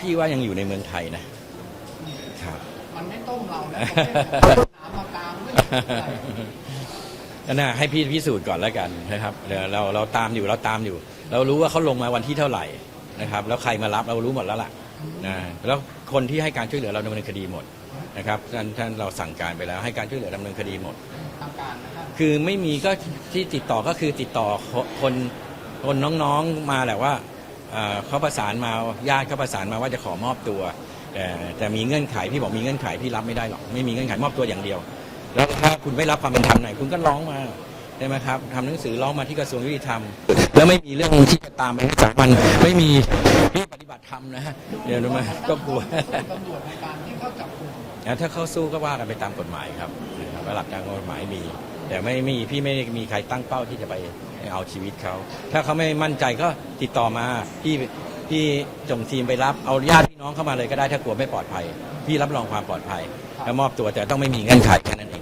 พี่ว่ายังอยู่ในเมืองไทยนะครับมันไม่ต้มเราแล้วน้ำมากลางด้วยอะไรนั่นนะให้พี่พิสูจน์ก่อนแล้วกันนะครับเดี๋ยวเราเราตามอยู่เราตามอยู่ เรารู้ว่าเขาลงมาวันที่เท่าไหร่นะครับ แล้วใครมารับเรารู้หมดแล้วล่ะนะแล้วคนที่ให้การช่วยเหลือเราดำเนินคดีหมดนะครับท่านท่านเราสั่งการไปแล้วให้การช่วยเหลือดำเนินคดีหมดทางการนะครับคือไม่มีก็ที่ติดต่อก็คือติดต่อคนคนน้องๆมาแหละว่า เอ่อเขาประสานมาญาติเขาประสานมาว่าจะขอมอบตัว แต่แต่มีเงื่อนไขพี่บอกมีเงื่อนไขพี่รับไม่ได้หรอกไม่มีเงื่อนไขมอบตัวอย่างเดียว แล้วถ้าคุณไม่รับความเป็นธรรมไหนคุณก็ร้องมาใช่ไหมครับทำหนังสือร้องมาที่กระทรวงยุติธรรม แล้วไม่มีเรื่องที่จะตามไปให้สามันไม่มีพี่ปฏิบัติธรรมนะฮะเดี๋ยวรู้ไหมก็กลัวตำรวจในการที่เข้าจับกลุ่มนะถ้าเข้าสู้ก็ว่ากันไปตามกฎหมายครับนะครับว่าหลักการกฎหมายมี แต่ไม่มีพี่ไม่ได้มีใครตั้งเป้าที่จะไปเอาชีวิตเขา ถ้าเขาไม่มั่นใจก็ติดต่อมาพี่พี่จงทีมไปรับเอาญาติพี่น้องเข้ามาเลยก็ได้ถ้ากลัวไม่ปลอดภัย พี่รับรองความปลอดภัย แล้วมอบตัวแต่ต้องไม่มีเงื่อนไขแค่นั้น